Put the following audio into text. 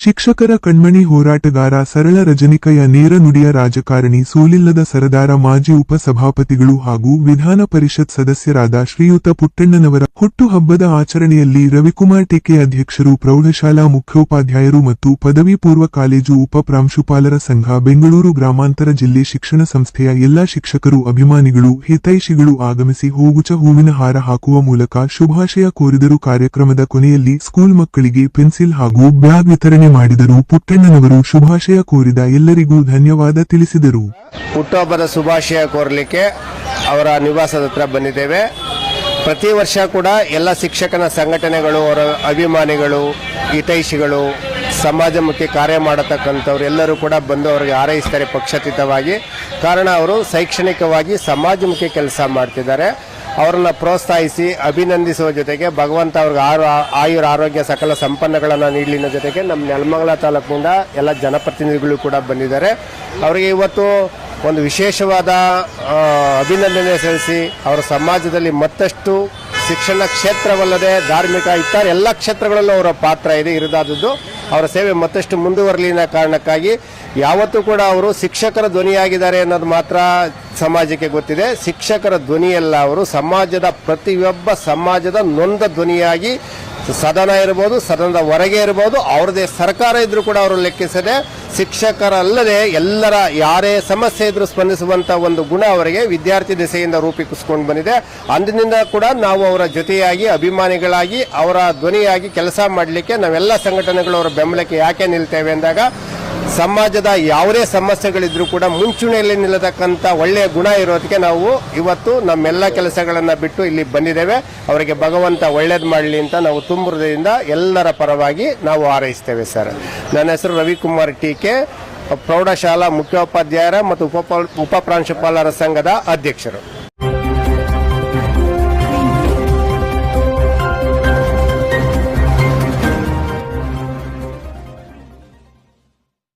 ಶಿಕ್ಷಕರ ಕಣ್ಮಣಿ ಹೋರಾಟಗಾರ ಸರಳ ರಜನಿಕಯ ನೇರ ನುಡಿಯ ರಾಜಕಾರಣಿ ಸೋಲಿಲ್ಲದ ಸರದಾರ ಮಾಜಿ ಉಪಸಭಾಪತಿಗಳು ಹಾಗೂ ವಿಧಾನ ಪರಿಷತ್ ಸದಸ್ಯರಾದ ಶ್ರೀಯುತ ಪುಟ್ಟಣ್ಣನವರ ಹುಟ್ಟುಹಬ್ಬದ ಆಚರಣೆಯಲ್ಲಿ ರವಿಕುಮಾರ್ ಟೇಕೆ ಅಧ್ಯಕ್ಷರು ಪ್ರೌಢಶಾಲಾ ಮುಖ್ಯೋಪಾಧ್ಯಾಯರು ಮತ್ತು ಪದವಿ ಪೂರ್ವ ಕಾಲೇಜು ಉಪ ಪ್ರಾಂಶುಪಾಲರ ಸಂಘ ಬೆಂಗಳೂರು ಗ್ರಾಮಾಂತರ ಜಿಲ್ಲೆ ಶಿಕ್ಷಣ ಸಂಸ್ಥೆಯ ಎಲ್ಲಾ ಶಿಕ್ಷಕರು ಅಭಿಮಾನಿಗಳು ಹಿತೈಷಿಗಳು ಆಗಮಿಸಿ ಹೂಗುಚ ಹೂವಿನ ಹಾರ ಹಾಕುವ ಮೂಲಕ ಶುಭಾಶಯ ಕೋರಿದರು ಕಾರ್ಯಕ್ರಮದ ಕೊನೆಯಲ್ಲಿ ಸ್ಕೂಲ್ ಮಕ್ಕಳಿಗೆ ಪೆನ್ಸಿಲ್ ಹಾಗೂ ಬ್ಯಾಗ್ ವಿತರಣೆ ಮಾಡಿದರು. ಪುಟ್ಟಣ್ಣನವರು ಶುಭಾಶಯ ಕೋರಿದ ಎಲ್ಲರಿಗೂ ಧನ್ಯವಾದ ತಿಳಿಸಿದರು. ಹುಟ್ಟುಹಬ್ಬದ ಶುಭಾಶಯ ಕೋರಲಿಕ್ಕೆ ಅವರ ನಿವಾಸದ ಹತ್ರ ಬಂದಿದ್ದೇವೆ. ಪ್ರತಿ ವರ್ಷ ಕೂಡ ಎಲ್ಲ ಶಿಕ್ಷಕನ ಸಂಘಟನೆಗಳು, ಅವರ ಅಭಿಮಾನಿಗಳು, ಹಿತೈಷಿಗಳು, ಸಮಾಜಮುಖಿ ಕಾರ್ಯ ಮಾಡತಕ್ಕಂಥವ್ರು ಎಲ್ಲರೂ ಕೂಡ ಬಂದು ಅವರಿಗೆ ಹಾರೈಸ್ತಾರೆ ಪಕ್ಷಾತೀತವಾಗಿ. ಕಾರಣ ಅವರು ಶೈಕ್ಷಣಿಕವಾಗಿ ಸಮಾಜಮುಖಿ ಕೆಲಸ ಮಾಡ್ತಿದ್ದಾರೆ. ಅವರನ್ನ ಪ್ರೋತ್ಸಾಹಿಸಿ, ಅಭಿನಂದಿಸುವ ಜೊತೆಗೆ ಭಗವಂತ ಅವ್ರಿಗೆ ಆರು ಆಯುರ ಆರೋಗ್ಯ ಸಕಲ ಸಂಪನ್ನಗಳನ್ನು ನೀಡಲಿನ ಜೊತೆಗೆ ನಮ್ಮ ನೆಲಮಂಗಲ ತಾಲೂಕಿನಿಂದ ಎಲ್ಲ ಜನಪ್ರತಿನಿಧಿಗಳು ಕೂಡ ಬಂದಿದ್ದಾರೆ. ಅವರಿಗೆ ಇವತ್ತು ಒಂದು ವಿಶೇಷವಾದ ಅಭಿನಂದನೆ ಸಲ್ಲಿಸಿ ಅವರ ಸಮಾಜದಲ್ಲಿ ಮತ್ತಷ್ಟು ಶಿಕ್ಷಣ ಕ್ಷೇತ್ರವಲ್ಲದೆ ಧಾರ್ಮಿಕ ಇತರ ಎಲ್ಲ ಕ್ಷೇತ್ರಗಳಲ್ಲೂ ಅವರ ಪಾತ್ರ ಇದೆ. ಇರದಾದದ್ದು ಅವರ ಸೇವೆ ಮತ್ತಷ್ಟು ಮುಂದುವರಲಿನ ಕಾರಣಕ್ಕಾಗಿ ಯಾವತ್ತೂ ಕೂಡ ಅವರು ಶಿಕ್ಷಕರ ಧ್ವನಿಯಾಗಿದ್ದಾರೆ ಅನ್ನೋದು ಮಾತ್ರ ಸಮಾಜಕ್ಕೆ ಗೊತ್ತಿದೆ. ಶಿಕ್ಷಕರ ಧ್ವನಿಯಲ್ಲ ಅವರು ಸಮಾಜದ ಪ್ರತಿಯೊಬ್ಬ ಸಮಾಜದ ನೊಂದ ಧ್ವನಿಯಾಗಿ ಸದನ ಇರ್ಬೋದು, ಸದನದ ಹೊರಗೆ ಇರ್ಬೋದು ಅವ್ರದೇ ಸರ್ಕಾರ ಇದ್ರೂ ಕೂಡ ಅವರು ಲೆಕ್ಕಿಸದೆ ಶಿಕ್ಷಕರಲ್ಲದೆ ಎಲ್ಲರ ಯಾರೇ ಸಮಸ್ಯೆ ಇದ್ರೂ ಸ್ಪಂದಿಸುವಂತ ಒಂದು ಗುಣ ಅವರಿಗೆ ವಿದ್ಯಾರ್ಥಿ ದೆಸೆಯಿಂದ ರೂಪಿಸಿಕೊಂಡು ಬಂದಿದೆ. ಅಂದಿನಿಂದ ಕೂಡ ನಾವು ಅವರ ಜೊತೆಯಾಗಿ, ಅಭಿಮಾನಿಗಳಾಗಿ, ಅವರ ಧ್ವನಿಯಾಗಿ ಕೆಲಸ ಮಾಡಲಿಕ್ಕೆ ನಾವೆಲ್ಲ ಸಂಘಟನೆಗಳು ಅವರ ಬೆಂಬಲಕ್ಕೆ ಯಾಕೆ ನಿಲ್ತೇವೆ ಅಂದಾಗ ಸಮಾಜದ ಯಾವುದೇ ಸಮಸ್ಯೆಗಳಿದ್ರೂ ಕೂಡ ಮುಂಚೂಣಿಯಲ್ಲಿ ನಿಲ್ಲತಕ್ಕಂಥ ಒಳ್ಳೆಯ ಗುಣ ಇರೋದಕ್ಕೆ ನಾವು ಇವತ್ತು ನಮ್ಮೆಲ್ಲ ಕೆಲಸಗಳನ್ನು ಬಿಟ್ಟು ಇಲ್ಲಿ ಬಂದಿದ್ದೇವೆ. ಅವರಿಗೆ ಭಗವಂತ ಒಳ್ಳೇದು ಮಾಡಲಿ ಅಂತ ನಾವು ತುಂಬ ಎಲ್ಲರ ಪರವಾಗಿ ನಾವು ಹಾರೈಸ್ತೇವೆ ಸರ್. ನನ್ನ ಹೆಸರು ರವಿಕುಮಾರ್ ಟೀಕೆ ಪ್ರೌಢಶಾಲಾ ಮುಖ್ಯೋಪಾಧ್ಯಾಯರ ಮತ್ತು ಉಪ ಉಪ ಪ್ರಾಂಶುಪಾಲರ ಸಂಘದ ಅಧ್ಯಕ್ಷರು.